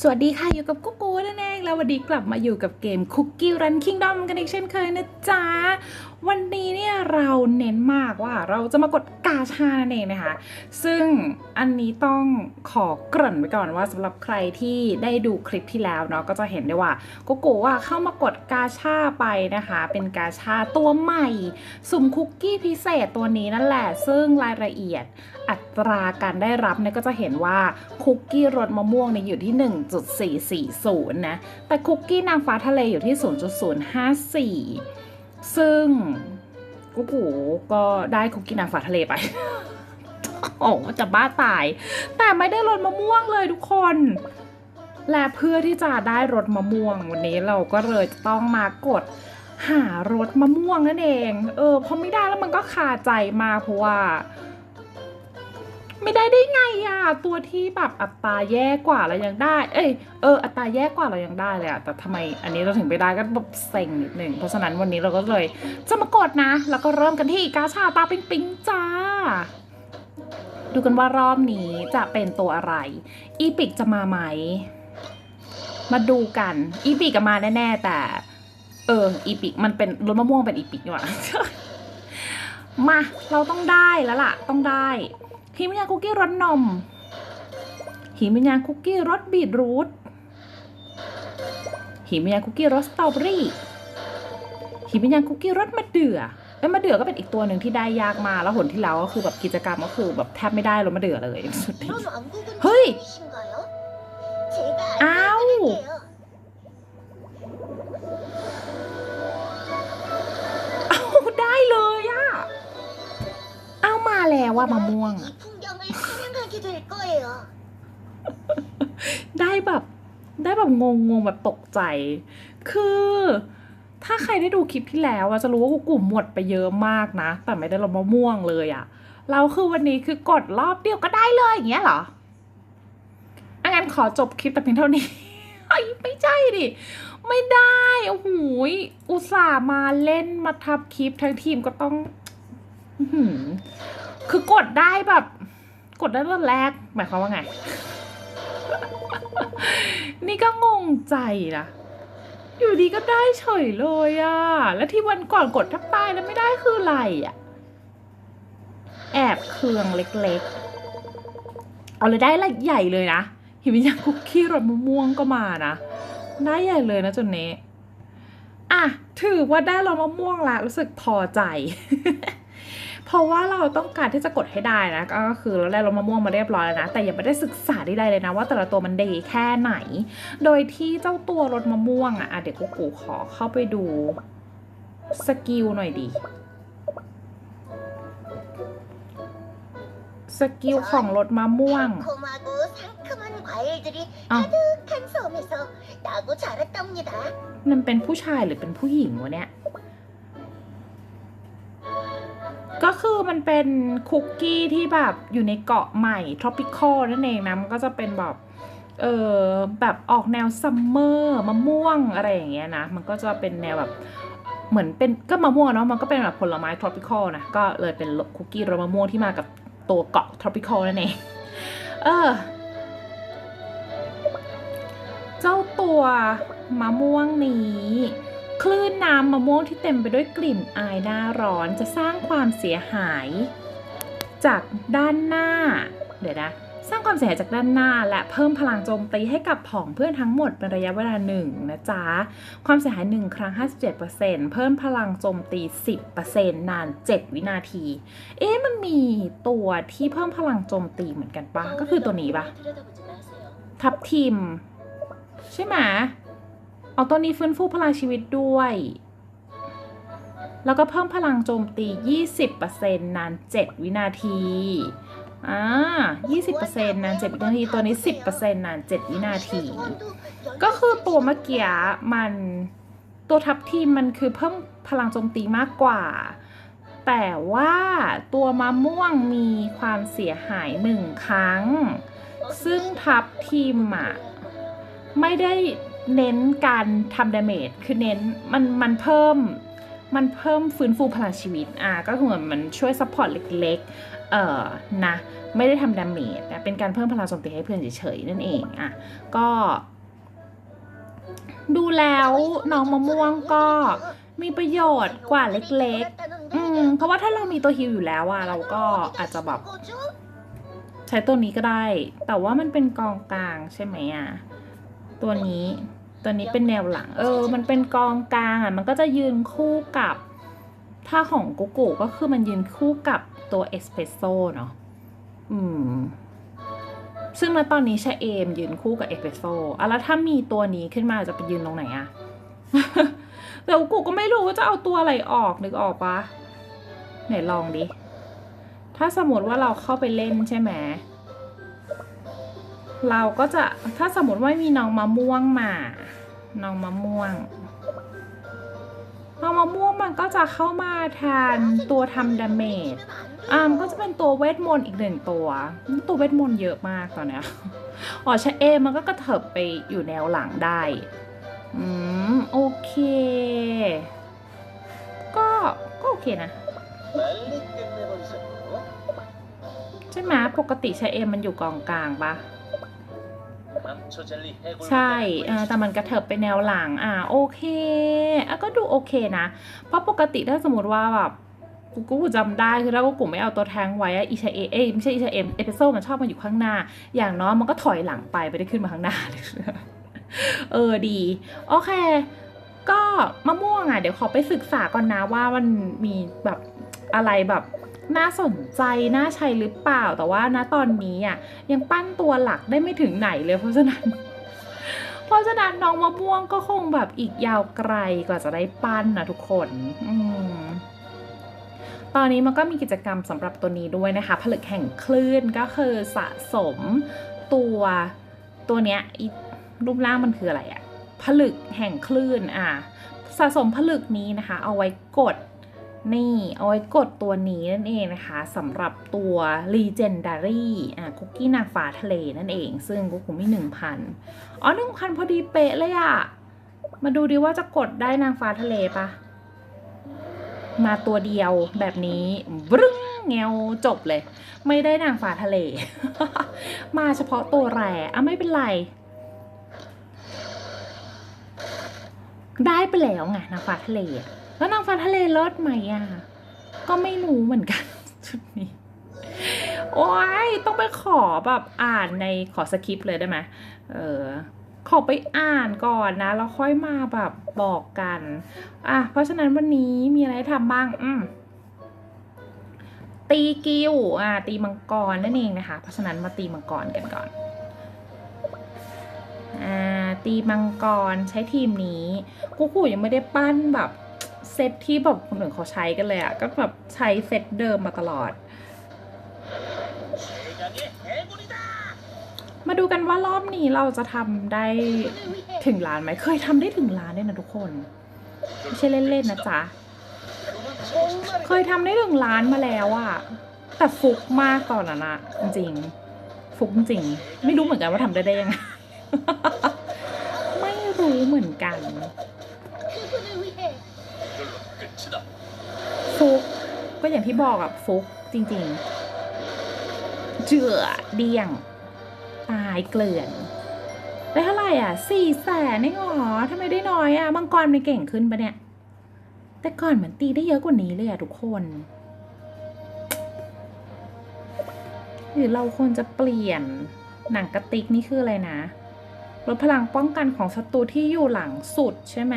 สวัสดีค่ะอยู่กับกุ๊กกูนั่นเองแล้ววันนี้กลับมาอยู่กับเกม Cookie Run Kingdom กันอีกเช่นเคยนะจ๊ะ วันนี้เนี่ยเราเน้นมากว่าเราจะมากดกาชานั่นเองนะคะ ซึ่งอันนี้ต้องขอเกริ่นไว้ก่อนว่าสำหรับใครที่ได้ดูคลิปที่แล้วเนาะก็จะเห็นได้ว่ากุ๊กกูว่าเข้ามากดกาชาไปนะคะ เป็นกาชาตัวใหม่ สุ่มคุกกี้พิเศษตัวนี้นั่นแหละ ซึ่งรายละเอียดอัตราการได้รับเนี่ยก็จะเห็นว่าคุกกี้รสมะม่วงเนี่ยอยู่ที่1.440 นะ แต่คุกกี้นางฟ้าทะเลอยู่ที่ 0.054 ซึ่งกูกูก็ได้คุกกี้นางฟ้าทะเลไป โอ้จะบ้าตาย แต่ไม่ได้รสมะม่วงเลยทุกคน และเพื่อที่จะได้รสมะม่วงวันนี้เราก็เลยจะต้องมากดหารสมะม่วงนั่นเอง เออพอไม่ได้แล้วมันก็คาใจมากเพราะว่า ไม่ได้ได้ไงอะตัวที่แบบอัตราแย่กว่าเรายังได้ เอ้ยเอออัตราแย่กว่าเรายังได้เลยอะแต่ทำไมอันนี้เราถึงไปได้ก็แบบเซ็งนิดหนึ่งเพราะฉะนั้นวันนี้เราก็เลยจะมากดนะ แล้วก็เริ่มกันที่กาชาตาปิงปิงจ้า ดูกันว่ารอบนี้จะเป็นตัวอะไร อีปิกจะมาไหม มาดูกัน อีปิกก็มาแน่ๆแต่ เออ อีปิกมันเป็นรสมะม่วงเป็นอีปิกนี่หว่า มาเราต้องได้แล้วล่ะ ต้องได้หิมะยาคุกกี้รสนมหิมะยาคุกกี้รสบีทรูทหิมะยาคุกกี้รสสตรอเบอรี่หิมะยาคุกกี้รสมะเดื่อไอ้มะเดื่อก็เป็นอีกตัวหนึ่งที่ได้ยากมาแล้วหนที่แล้วก็คือแบบกิจกรรมก็คือแบบแทบไม่ได้รสมะเดื่อเลยสุดที่เฮ้ยอ้าว แล้วว่ามะม่วง ได้แบบได้แบบงงงแบบตกใจ คือ ถ้าใครได้ดูคลิปที่แล้วอะจะรู้ว่ากูกลุ่มหมดไปเยอะมากนะ แต่ไม่ได้รามะม่วงเลยอะเราคือวันนี้คือกดรอบเดียวก็ได้เลยอย่างเงี้ยเหรออังั้นขอจบคลิปแต่เพียงเท่านี้ไม่ใช่ดิ ไม่ได้ โอ้โหอุตส่าห์มาเล่นมาทับคลิปทั้งทีมก็ต้อง คือกดได้แบบ กดได้รอบแรก หมายความว่าไง นี่ก็งงใจนะอยู่ดีก็ได้เฉยเลยอะแล้วที่วันก่อนกดทับตายแล้วไม่ได้คืออะไรอะแอบเคืองเล็กๆ เอาเลยได้ละใหญ่เลยนะหิมิยาคุกกี้รสมะม่วงก็มานะ ได้ใหญ่เลยนะจนนี้ อะ ถือว่าได้รสมะม่วงละรู้สึกพอใจ เพราะว่าเราต้องการที่จะกดให้ได้นะ ก็คือเราได้รสมะม่วงมาเรียบร้อยแล้วนะ แต่ยังไม่ได้ศึกษาใดๆเลยนะ ว่าแต่ละตัวมันดีแค่ไหน โดยที่เจ้าตัวรสมะม่วงอะเดี๋ยวกูกูขอเข้าไปดูสกิลหน่อยดีสกิลของรถมะม่วงนั่นเป็นผู้ชายหรือเป็นผู้หญิงวะเนี่ย ก็คือมันเป็นคุกกี้ที่แบบอยู่ในเกาะใหม่ tropical นั่นเองนะ มันก็จะเป็นแบบ เออแบบออกแนวซัมเมอร์มะม่วงอะไรอย่างเงี้ยนะ มันก็จะเป็นแนวแบบเหมือนเป็นก็มะม่วงเนาะ มันก็เป็นแบบผลไม้ tropical นะ ก็เลยเป็นคุกกี้รสมะม่วงที่มากับตัวเกาะ tropical นั่นเอง เออ เจ้าตัวมะม่วงนี้ คลื่นน้ำมะม่วงที่เต็มไปด้วยกลิ่นอายหน้าร้อนจะสร้างความเสียหาย จากด้านหน้า เดี๋ยวนะ สร้างความเสียหายจากด้านหน้า และเพิ่มพลังโจมตีให้กับผองเพื่อนทั้งหมดเป็นระยะเวลาหนึ่งนะจ๊ะ ความเสียหาย 1 ครั้ง 57%เพิ่มพลังโจมตี 10%นาน 7 วินาที เอ๊ะมันมีตัวที่เพิ่มพลังโจมตีเหมือนกันปะก็คือตัวนี้ปะทับทิม ใช่ไหม เอาตัวนี้ฟื้นฟูพลังชีวิตด้วย แล้วก็เพิ่มพลังโจมตี 20%นาน 7 วินาที อ่า 20%นาน 7 วินาที ตัวนี้ 10%นาน 7 วินาที ก็คือตัวเมื่อกี้มันตัวทับทีมมันคือเพิ่มพลังโจมตีมากกว่า แต่ว่าตัวมะม่วงมีความเสียหายหนึ่งครั้ง ซึ่งทับทีมอะไม่ได้ เน้นการทำดาเมจคือเน้นมันมันเพิ่มมันเพิ่มฟื้นฟูพลังชีวิตอะก็คือเหมือนมันช่วยซัพพอร์ตเล็กๆเอ่อนะไม่ได้ทำดาเมจนะเป็นการเพิ่มพลังโจมตีให้เพื่อนเฉยๆนั่นเองอะก็ ดูแล้วน้องมะม่วงก็มีประโยชน์กว่าเล็กๆ อืม เพราะว่าถ้าเรามีตัวฮิลอยู่แล้วอะเราก็อาจจะแบบใช้ตัวนี้ก็ได้ แต่ว่ามันเป็นกองกลางใช่ไหมอะ ตัวนี้ ตัวนี้เป็นแนวหลัง เออ มันเป็นกองกลางอะ มันก็จะยืนคู่กับ ถ้าของกุกุก็คือมันยืนคู่กับตัวเอสเปรสโซ่เนาะ อืม ซึ่งณตอนนี้ชาเอมยืนคู่กับเอสเปรสโซ่อะแล้วถ้ามีตัวนี้ขึ้นมาจะไปยืนตรงไหนอะแต่กุกุก็ไม่รู้ว่าจะเอาตัวอะไรออกนึกออกปะไหนลองดิ ถ้าสมมติว่าเราเข้าไปเล่นใช่ไหม เราก็จะถ้าสมมติว่ามีน้องมะม่วงมา น้องมะม่วง น้องมะม่วงมันก็จะเข้ามาแทนตัวทำดาเมจอ่ามันก็จะเป็นตัวเวทมนต์อีกหนึ่งตัว ตัวเวทมนต์เยอะมากตอนเนี้ยอ๋อชะเอมมันก็กระเถิบไปอยู่แนวหลังได้ อืม โอเค ก็ก็โอเคนะ ใช่ไหมปกติชะเอมมันอยู่กองกลางปะ ใช่เออแต่มันกระเถิบไปแนวหลัง อ่าโอเคอะก็ดูโอเคนะ เพราะปกติถ้าสมมติว่าแบบกูกูจำได้คือถ้ากูกูไม่เอาตัวแทงไว้อะอิชาเอเอยไม่ใช่อิชาเอมเอพิโซดมันชอบมาอยู่ข้างหน้า อย่างน้อยมันก็ถอยหลังไปไม่ได้ขึ้นมาข้างหน้า เออดี โอเค ก็มะม่วงอะ เดี๋ยวขอไปศึกษาก่อนนะว่ามันมีแบบอะไรแบบ น่าสนใจ น่าใช้หรือเปล่า แต่ว่าณตอนนี้อะยังปั้นตัวหลักได้ไม่ถึงไหนเลยเพราะฉะนั้น เพราะฉะนั้นน้องมะม่วงก็คงแบบอีกยาวไกลกว่าจะได้ปั้นนะทุกคนอืมตอนนี้มันก็มีกิจกรรมสำหรับตัวนี้ด้วยนะคะ ผลึกแห่งคลื่นก็คือสะสมตัวตัวเนี้ยรูปร่างมันคืออะไรอะผลึกแห่งคลื่นอะสะสมผลึกนี้นะคะ เอาไว้กด นี่ เอาไว้กดตัวนี้นั่นเองนะคะสำหรับตัว Legendary อะคุกกี้นางฟ้าทะเลนั่นเอง ซึ่งกุ๊กกูมีหนึ่งพันอ๋อหนึ่งพันพอดีเป๊ะเลยอะมาดูดิว่าจะกดได้นางฟ้าทะเลปะมาตัวเดียวแบบนี้บรึ้งเงวจบเลย ไม่ได้นางฟ้าทะเล มาเฉพาะตัวแร่อะไม่เป็นไร ได้ไปแล้วไงนางฟ้าทะเลอะ แล้วนางฟ้าทะเลเลิศไหมอะ ก็ไม่รู้เหมือนกัน ชุดนี้ โอ้ยต้องไปขอแบบอ่านในขอสคริปต์เลยได้ไหมเออขอไปอ่านก่อนนะ แล้วค่อยมาแบบบอกกัน อะ เพราะฉะนั้นวันนี้มีอะไรทำบ้าง อืมตีกิวอ่าตีมังกรนั่นเองนะคะ เพราะฉะนั้นมาตีมังกรกันก่อน อ่า ตีมังกรใช้ทีมนี้กูกูยังไม่ได้ปั้นแบบ เซตที่แบบคนอื่นเขาใช้กันเลยอะก็แบบใช้เซตเดิมมาตลอด มาดูกันว่ารอบนี้เราจะทำได้ถึงล้านไหมเคยทำได้ถึงล้านด้วยนะทุกคน ไม่ใช่เล่นๆนะจ๊ะ เคยทำได้ถึงล้านมาแล้วอะแต่ฟุกมากตอนนั้นอะจริงๆฟุกจริง ไม่รู้เหมือนกันว่าทำได้ได้ยังไงไม่รู้เหมือนกัน ฟุก ก็อย่างที่บอกอะฟุกจริง ๆ เจือเดี่ยง ตายเกลื่อนได้เท่าไหร่อะสี่แสนเองเหรอทำไมได้น้อยอะมังกรมันเก่งขึ้นปะเนี่ย แต่ก่อนเหมือนตีได้เยอะกว่านี้เลยอะทุกคนหรือเราควรจะเปลี่ยนหนังกระติกนี่คืออะไรนะลดพลังป้องกันของศัตรูที่อยู่หลังสุดใช่ไหม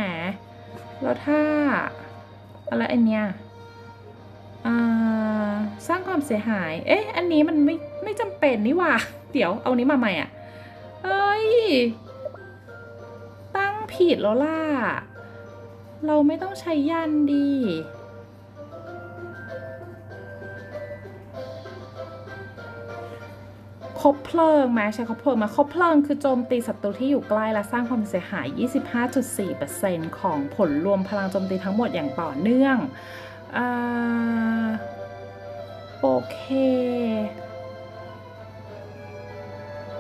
แล้วถ้า อะไรอันเนี้ย สร้างความเสียหาย เอ๊ะ อันนี้มันไม่ไม่จำเป็นนี่ว่า เดี๋ยวเอานี้มาใหม่อะ เอ้ย ตั้งผิดแล้วล่ะ เราไม่ต้องใช้ยันดี คบเพลิงไหมใช้คบเพลิงมาคบเพลิงคือโจมตีศัตรูที่อยู่ใกล้และสร้างความเสียหาย 25.4%ของผลรวมพลังโจมตีทั้งหมดอย่างต่อเนื่อง อาโอเค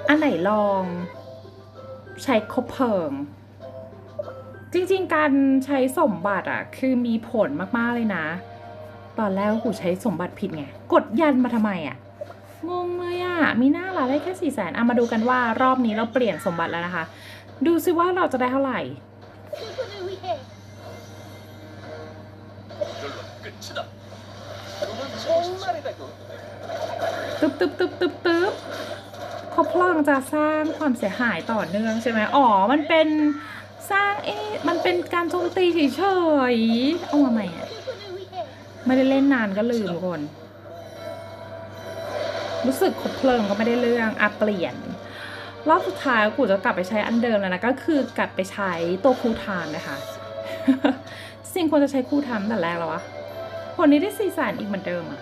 อันไหนลอง ใช้คบเพลิง จริงๆ การใช้สมบัติอะคือมีผลมากๆเลยนะ ตอนแรกกูใช้สมบัติผิดไง กดยันมาทำไมอะงงเลยอะมีหน้าละได้แค่สี่แสนเอะมาดูกันว่ารอบนี้เราเปลี่ยนสมบัติแล้วนะคะ ดูซิว่าเราจะได้เท่าไหร่ ตึ๊บตึ๊บตึ๊บตึ๊บตึ๊บเขาพล่องจะสร้างความเสียหายต่อเนื่องใช่ไหมอ๋อ มันเป็นสร้างเอ๊ะมันเป็นการโจมตีเฉยเอามาใหม่อะไม่ได้เล่นนานก็ลืมคน รู้สึกขบเพลิงก็ไม่ได้เรื่องอะเปลี่ยน รอบสุดท้ายกูจะกลับไปใช้อันเดิมแล้วนะ ก็คือกลับไปใช้ตัวคู่ทานนะคะ สิ่งควรจะใช้คู่ทานแต่แรกแล้ววะ ผลนี้ได้สี่แสนอีกเหมือนเดิมอะ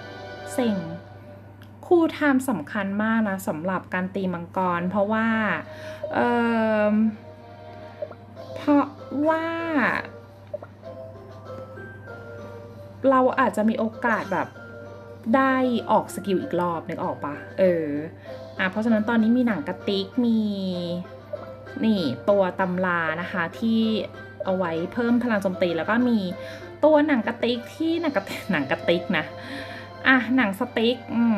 เซ็งคูลไทม์สำคัญมากนะสำหรับการตีมังกร เพราะว่าเออเพราะว่า เราอาจจะมีโอกาสแบบได้ออกสกิลอีกรอบนึกออกปะเอออะเพราะฉะนั้นตอนนี้มีหนังกระติกมีนี่ตัวตำรานะคะที่เอาไว้เพิ่มพลังโจมตีแล้วก็มี ตัวหนังกระติกที่หนังกระหนังกระติกนะอะหนังสติกอืม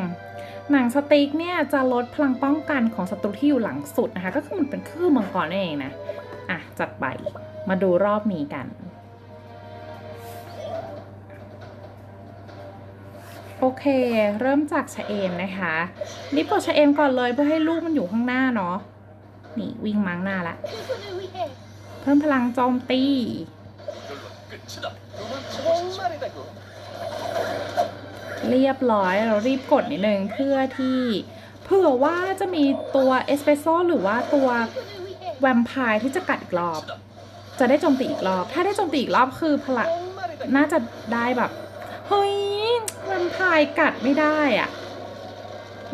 หนังสติกเนี่ยจะลดพลังป้องกันของศัตรูที่อยู่หลังสุดนะคะ ก็คือมันเป็นคลื่นมังกรนั่นเองนะอะจัดไปมาดูรอบนี้กัน โอเค เริ่มจากชะเอมนะคะรีบกดชะเอมก่อนเลยเพื่อให้ลูกมันอยู่ข้างหน้าเนาะนี่วิ่งมังหน้าละ เพิ่มพลังโจมตี 끝이다. 도망치고 싶지. 목마르다고 เรียบร้อยเรารีบกดนิดนึงเพื่อที่เผื่อว่าจะมีตัวเอสเปรสโซหรือว่าตัว 그분을 위해 แวมไพร์ที่จะกัดอีกรอบ 끝이다. จะได้โจมตีอีกรอบ ถ้าได้โจมตีอีกรอบคือพลัง 목마르다고 น่าจะได้แบบ เฮ้ยแวมไพร์กัดไม่ได้อ่ะโห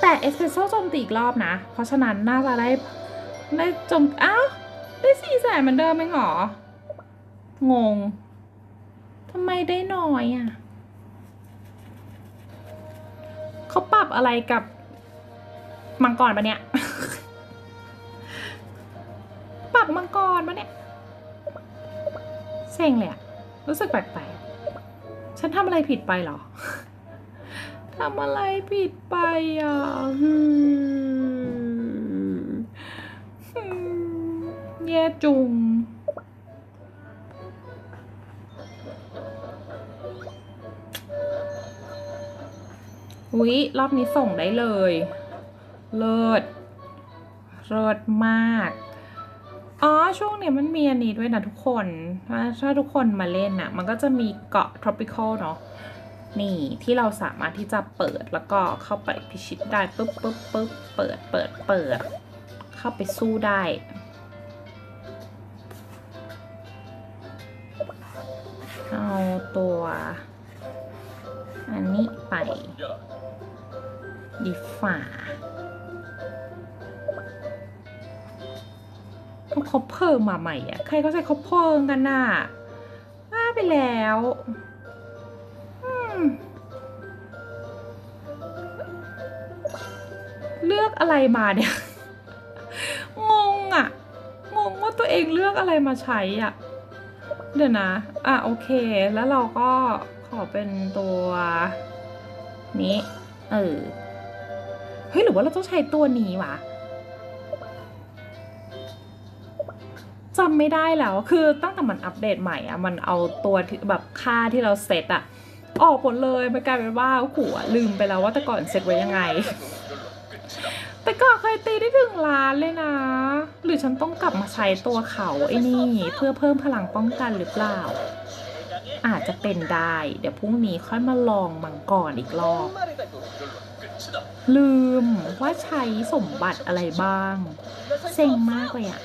แต่เอสเปรสโซโจมตีอีกรอบนะ เพราะฉะนั้นน่าจะได้ได้โจมอ้าวได้สี่แสนเหมือนเดิมไหมหรอ งงทำไมได้น้อยอะเขาปรับอะไรกับมังกรปะเนี่ย ปรับมังกรปะเนี่ยเซ็งเลยอะรู้สึกแปลกๆฉันทำอะไรผิดไปหรอทำอะไรผิดไปอะแย่จุง อุ๊ย รอบนี้ส่งได้เลย เลิศเลิศมาก อ๋อ ช่วงเนี้ยมันมีอันนี้ด้วยนะทุกคน ถ้าทุกคนมาเล่นน่ะ มันก็จะมีเกาะ tropical เนาะนี่ที่เราสามารถที่จะเปิดแล้วก็เข้าไปพิชิตได้ปุ๊บปุ๊บปุ๊บเปิดเปิดเปิด เข้าไปสู้ได้ เอาตัว อันนี้ไป, ดีฝ่าเขาคบเพลิงมาใหม่อะ ใครก็ใช้คบเพลิงกันน่ะว่าไปแล้วเลือกอะไรมาเนี่ย งงอะ งงว่าตัวเองเลือกอะไรมาใช้อะ เดี๋ยวนะ อะโอเค แล้วเราก็ขอเป็นตัวนี้ เออ เฮ้ยหรือว่าเราต้องใช้ตัวนี้วะจำไม่ได้แล้ว คือตั้งแต่มันอัปเดตใหม่อะมันเอาตัวแบบค่าที่เราเซตอะออกหมดเลยมันกลายเป็นว่าขู่ลืมไปแล้วว่าแต่ก่อนเซตไว้ยังไง แต่ก่อนเคยตีได้ถึงล้านเลยนะ หรือฉันต้องกลับมาใช้ตัวเขาไอ้นี่ เพื่อเพิ่มพลังป้องกันหรือเปล่า อาจจะเป็นได้ เดี๋ยวพรุ่งนี้ค่อยมาลองมังกรอีกรอบ 목마르다고 이걸로 끝이다. ลืมว่าใช้สมบัติอะไรบ้าง เซ็งมากเลยอะ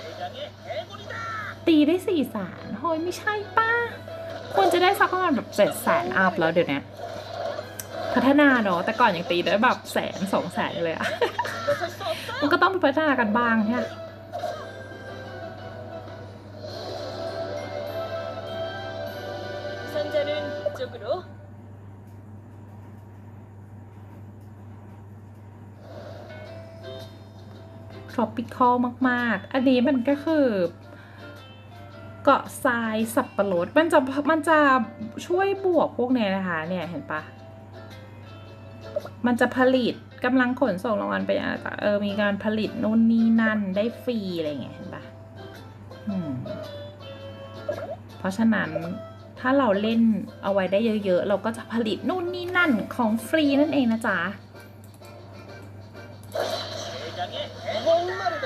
ตีได้สี่แสนเฮ้ยไม่ใช่ป้าควรจะได้สักประมาณแบบเจ็ดแสนอัพแล้วเดี๋ยวนี้พัฒนาเนาะแต่ก่อนยังตีได้แบบแสนสองแสนเลยอะ มันก็ต้องไปพัฒนากันบ้างใช่ไหม 상자는 이쪽으로 ทรอปิคอลมาก ๆ อันนี้มันก็คือเกาะทรายสับปะรดมันจะมันจะช่วยบวกพวกเนี้ยนะคะ เนี่ยเห็นปะมันจะผลิตกำลังขนส่งรางวัลไปยังต่างๆเออมีการผลิตนู่นนี่นั่นได้ฟรีอะไรเงี้ยเห็นปะเพราะฉะนั้นถ้าเราเล่นเอาไว้ได้เยอะ ๆ เราก็จะผลิตนู่นนี่นั่นของฟรีนั่นเองนะจ๊ะ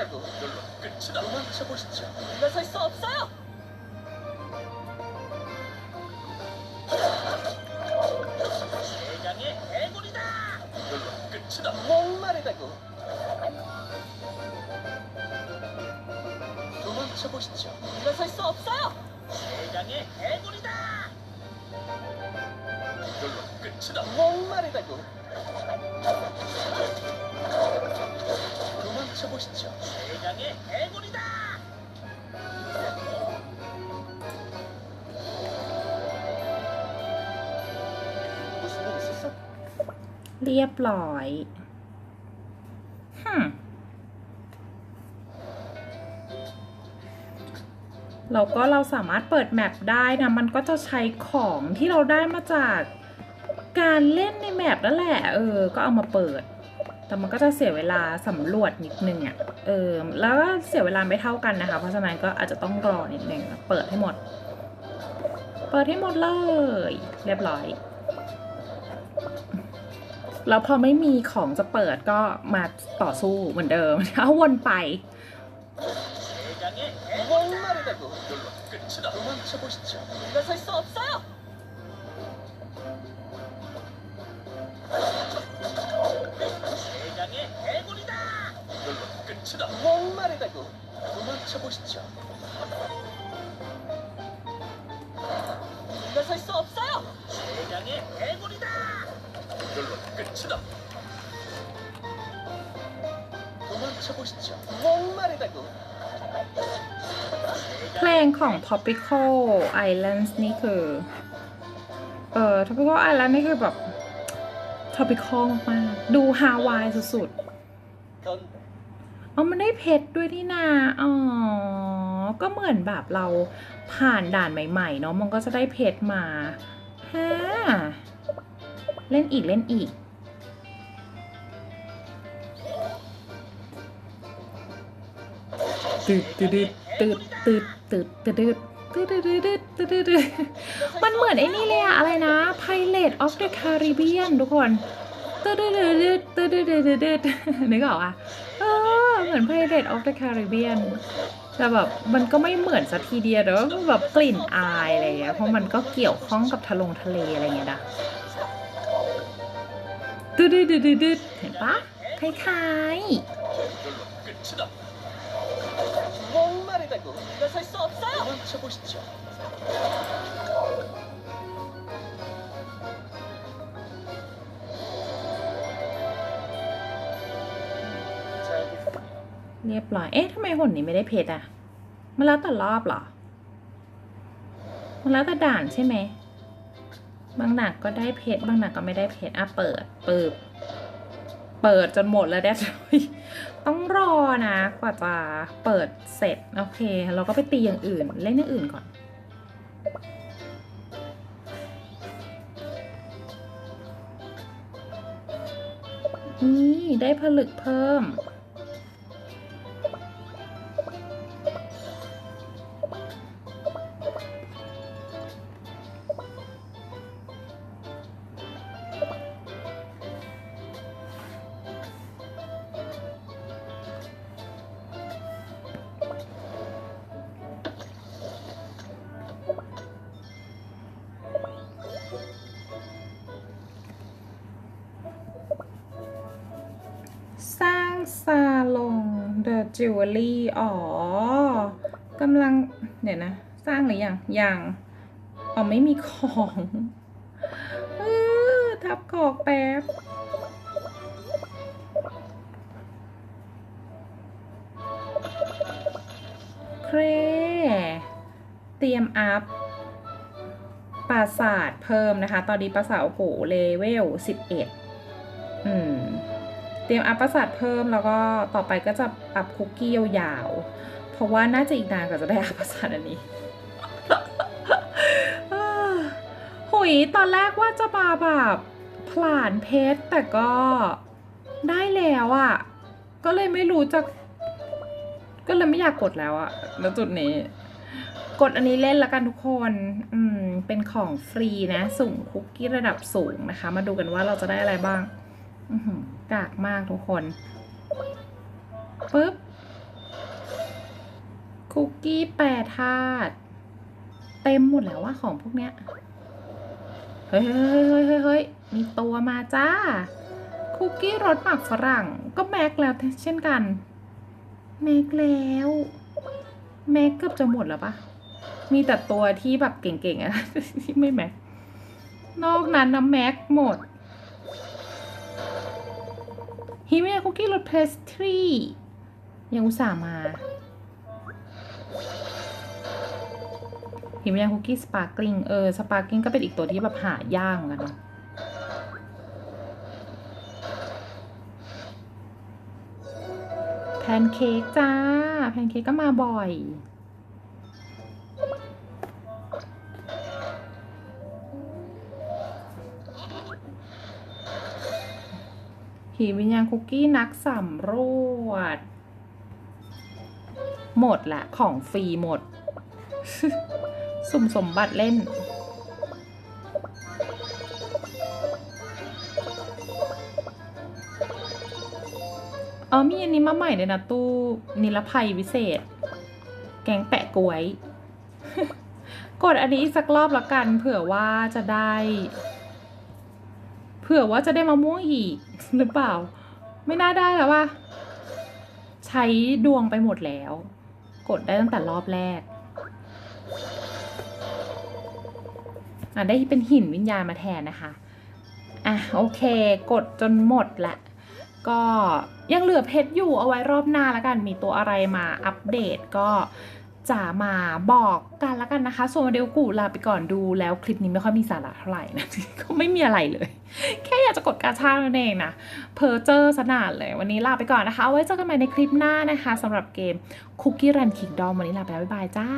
마르다고 이걸로 끝이다. 도망쳐 보시죠. 물러설 수 없어요. 대강의 해골이다. 이걸로 끝이다. 목마르다고 도망쳐 보시죠. 물러설 수 없어요. 대강의 해골이다. 이걸로 끝이다. 목마르다고 เรียบร้อยฮึมเราก็เราสามารถเปิดแมปได้นะ มันก็จะใช้ของที่เราได้มาจากการเล่นในแมปนั่นแหละ เออ ก็เอามาเปิด แต่มันก็จะเสียเวลาสำรวจนิดนึงอะ่ะ เออ แล้วก็เสียเวลาไม่เท่ากันนะคะ เพราะฉะนั้นก็อาจจะต้องรอนิดนึง เปิดให้หมด เปิดให้หมดเลย เรียบร้อย แล้วพอไม่มีของจะเปิดก็มาต่อสู้เหมือนเดิม เอาวนไป 대강의 해골. 목마르다고 이걸로 끝이다. 도망쳐 보시죠. 끝이다. 도망쳐 보시죠. 목마르다고 เพลงของ Tropical Islands นี่คือ เออ Tropical Island นี่คือแบบ Tropical มากๆ ดูฮาวายสุด 넌 ๆ เอามันได้เพชรด้วยนี่นา อ๋อ ก็เหมือนแบบเราผ่านด่านใหม่ๆ เนาะ มันก็จะได้เพชรมาฮะเล่นอีกเล่นอีก ตืดตืดตืดตืดตืดตืดตืดมันเหมือนไอ้นี่เลยอะอะไรนะ Pilot of the Caribbean ทุกคนตืดตืดตืดตืดตืดตืดตืดนึกออกอะเออเหมือน Pilot of the Caribbean แต่แบบมันก็ไม่เหมือนสักทีเดียวแต่ว่าแบบกลิ่นอายอะไรอย่างเงี้ยเพราะมันก็เกี่ยวข้องกับทะลงทะเลอะไรเงี้ยนะดืดดืดดืดเห็นปะคล้ายๆ 어요. 도망쳐 보시죠. 잘 알겠어. เรียบร้อย เอ๊ะ ทำไมหุ่นนี้ไม่ได้เพชรอะมันแล้วแต่รอบเหรอ มันแล้วแต่ด่านใช่ไหม บางด่านก็ได้เพชร บางด่านก็ไม่ได้เพชร อ่ะ เปิดเปิด เปิดจนหมดแล้วเนี่ย ต้องรอนะกว่าจะเปิดเสร็จ โอเค เราก็ไปตีอย่างอื่น เล่นอย่างอื่นก่อนนี่ได้ผลึกเพิ่ม The Jewelry อ๋อกำลัง เดี๋ยวนะ สร้างหรือยังยังอ๋อไม่มีของเออทับกอกแป๊บ เคร เตรียมอัพปราสาทเพิ่มนะคะ ตอนนี้ปราสาทโอ้โหเลเวล 11 อืม เตรียมอัพประสาทเพิ่มแล้วก็ต่อไปก็จะอัพคุกกี้ยาวๆ เพราะว่าน่าจะอีกนานกว่าจะได้อัพประสาทอันนี้หุยตอนแรกว่าจะมาแบบผลานเพชรแต่ก็ได้แล้วอะ่ะ ก็เลยไม่รู้จะ ก็เลยไม่อยากกดแล้วอะ่ะแล้วจุดนี้ กดอันนี้เล่นละกันทุกคน อืม เป็นของฟรีนะส่งคุกกี้ระดับสูงนะคะ มาดูกันว่าเราจะได้อะไรบ้าง อือ กากมากทุกคนปึ๊บ คุกกี้แปรธาตุเต็มหมดแล้วว่าของพวกเนี้ยเฮ้ย เฮ้ยเฮ้ยเฮ้ยเฮ้ยมีตัวมาจ้า คุกกี้รสหมักฝรั่ง ก็แม็กแล้วเช่นกัน แม็กแล้ว แม็กเกือบจะหมดแล้วปะมีแต่ตัวที่แบบเก่งๆอะที่ไม่แม็ก นอกนั้นนะแม็กหมด ฮิเมะคุกกี้รสเพสทรียังอุตส่าห์มาหิมะคุกกี้สปาร์กลิงเออสปาร์กลิงก็เป็นอีกตัวที่แบบหายากเหมือนกันเนาะแพนเค้กจ้า แพนเค้กก็มาบ่อย หีวิญญาณคุกกี้นักสำรวจ หมดละของฟรีหมด สุ่มสมบัติเล่น เออมีอันนี้มาใหม่เลยนะตู้ นิรภัยวิเศษ แกงแปะกล้วย กดอันนี้อีกสักรอบละกัน เผื่อว่าจะได้ เผื่อว่าจะได้มะม่วงอีก หรือเปล่า ไม่น่าได้แล้วว่าใช้ดวงไปหมดแล้ว กดได้ตั้งแต่รอบแรกอะได้เป็นหินวิญญาณมาแทนนะคะ อะโอเค กดจนหมดละ ก็ยังเหลือเพชรอยู่เอาไว้รอบหน้าแล้วกัน มีตัวอะไรมาอัปเดตก็ จะมาบอกกันแล้วกันนะคะส่วนวันเดลกูลาไปก่อนดูแล้วคลิปนี้ไม่ค่อยมีสาระเท่าไหร่นะก็ไม่มีอะไรเลย แค่อยากจะกดกาชาดนั่นเองนะเพอเจอร์สนานเลย วันนี้ลาไปก่อนนะคะเอาไว้เจอกันใหม่ในคลิปหน้านะคะสำหรับเกมคุกกี้รันคิงดอมวันนี้ลาไปแล้วบ๊ายบายจ้า